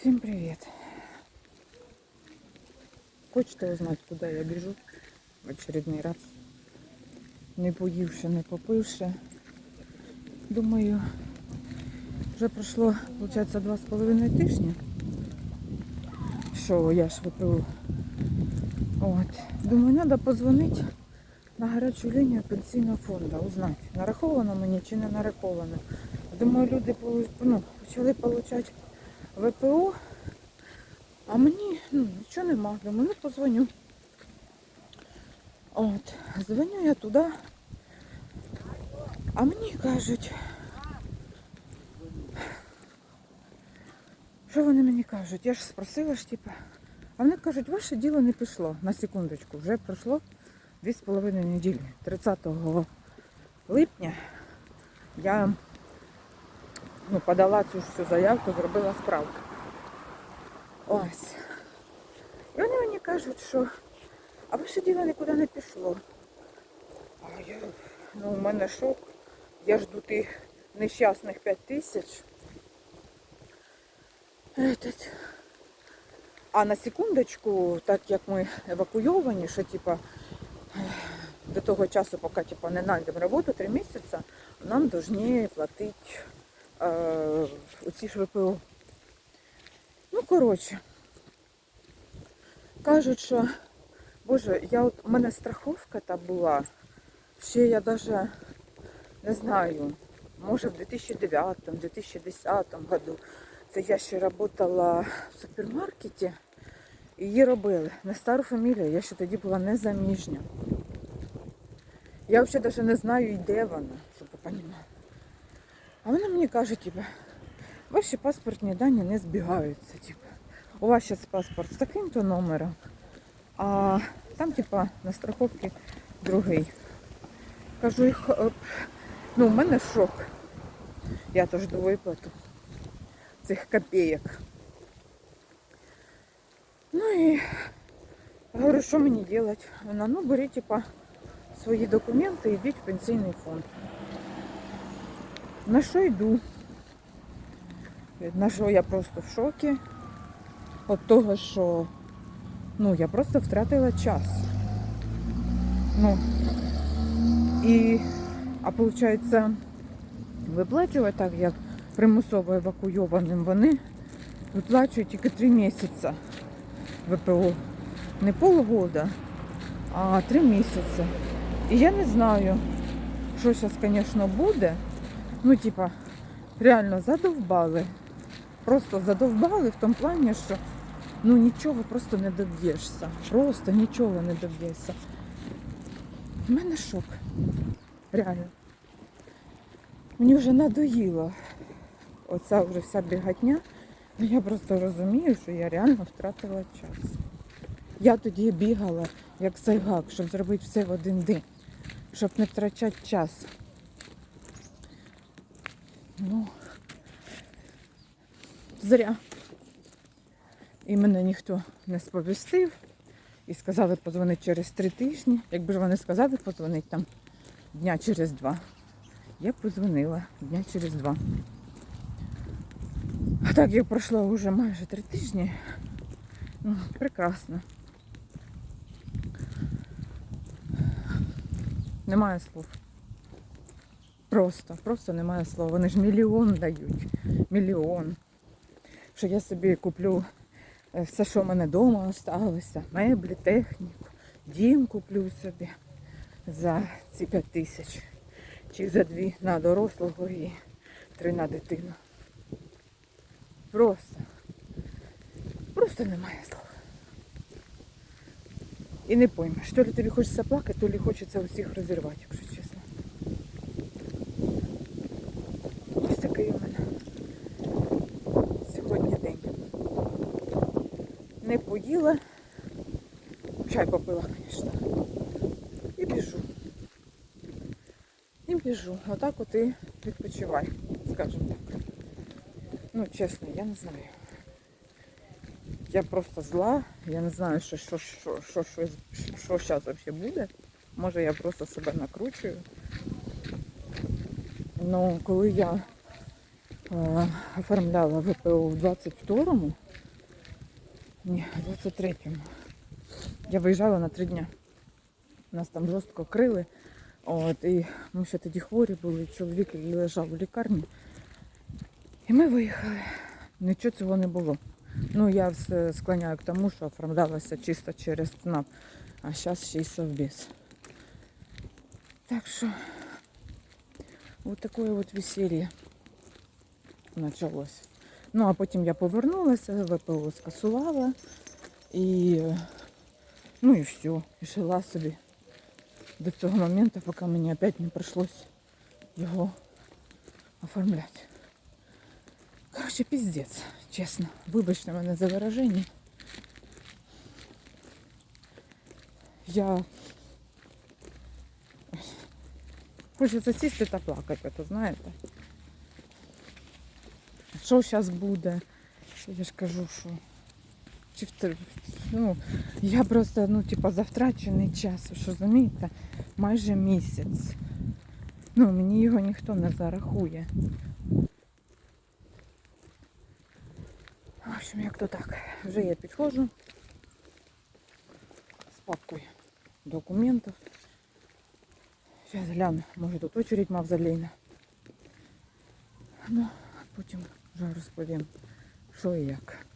Всем привет! Хочете узнать, куда я бежу в очередной раз? Не поївши, не попивши. Думаю, вже пройшло, два з половиною тижні. Що я ж ВПУ. От. Думаю, треба позвонити на гарячу лінію пенсійного фонду, узнати, нараховано мені чи не нараховано. Думаю, люди ну, почали отримати ВПО, а мені ну, нічого нема. Думаю, ну позвоню. От, дзвоню я туди, а мені кажуть, що вони мені кажуть? Я ж спросила ж, типа, а вони кажуть, ваше діло не пішло. На секундочку, вже пройшло дві з половиною неділі. 30 липня я ну, подала цю всю заявку, зробила справку. Ось. І вони мені кажуть, що а ваше діло нікуди не пішло. А я, ну, у мене шок. Я жду тих нещасних 5 тисяч. Этот. А на секундочку, так як ми евакуйовані, що типа до того часу, поки типа, не знайдемо роботу 3 місяці, нам повинні платити оці ж ВПО. Ну, коротше, кажуть, що, боже, я от, у мене страховка та була, ще я навіть не знаю, може в 2009-2010 году. Це я ще працювала в супермаркеті її робили на стару фамілію. Я ще тоді була незаміжня. Я взагалі навіть не знаю, де вона, щоб ви розуміли. А вони мені кажуть, типу, ваші паспортні дані не збігаються. Типу. У вас зараз паспорт з таким-то номером, а там, типа, на страховці другий. Кажу, е, ну, у мене шок. Я теж до виплату цих копійок. Ну і говорю, що мені робити? Вона, ну беріть, типа, свої документи і йдіть в пенсійний фонд. На що йду? На що я просто в шокі. От того, що ну, я просто втратила час. Ну, і, а виходить, виплачувати так, як примусово евакуйованим, вони виплачують тільки три місяці ВПО. Не полгода, а три місяці. І я не знаю, що зараз, звісно, буде. Ну, типа, реально задовбали. Просто задовбали в тому плані, що ну нічого просто не доб'єшся. Просто нічого не доб'єшся. У мене шок. Реально. Мені вже надоїло оця вже вся бігатня. Ну я просто розумію, що я реально втратила час. Я тоді бігала як сайгак, щоб зробити все в один день, щоб не втрачати час. Ну, зря. І мене ніхто не сповістив. І сказали подзвонити через три тижні. Якби ж вони сказали подзвонити там дня через два. Я подзвонила дня через два. А так як пройшло вже майже три тижні. Ну, прекрасно. Немає слов. Просто, просто немає слов. Вони ж мільйон дають. Мільйон. Що я собі куплю е, все, що в мене вдома залишилося, меблі, техніку, дім куплю собі за ці 5 тисяч. Чи за дві на дорослого і три на дитину. Просто. Просто немає слов. І не поймеш, то ли тобі хочеться плакати, то ли хочеться усіх розірвати, якщо чесно. Ось такий у мене сьогодні день. Не поїла, чай попила, звісно. І біжу. І біжу. Отак от і відпочивай, скажімо так. Ну, чесно, я не знаю. Я просто зла, я не знаю, що що, що, що, що, що зараз взагалі буде. Може я просто себе накручую. Ну, коли я е, оформляла ВПО в 22-му, Ні, 23-му. Я виїжджала на три дня. Нас там жорстко крили. От, і ми ще тоді хворі були, чоловік лежав у лікарні. І ми виїхали. Нічого цього не було. Ну, я все склоняю к тому, що оформлялася чисто через ЦНАП, а зараз ще й совбез. Так що, от таке от весілля почалось. Ну, а потім я повернулася, ВПО скасувала і, ну і все, і жила собі до цього моменту, поки мені опять не прийшлось його оформляти. Короче, пиздец, чесно. Вибачте мене за вираження. Я хочеться сісти та плакати, то знаєте. Що зараз буде? Я ж кажу, що. Чи в ну, я просто, ну, типа, за втрачений час, ви що розумієте, майже місяць. Ну, мені його ніхто не зарахує. В общем, як то так. Вже я підходжу з папкою документів. Зараз гляну, може тут очередь мавзолейна. Ну, потім вже розповім, що і як.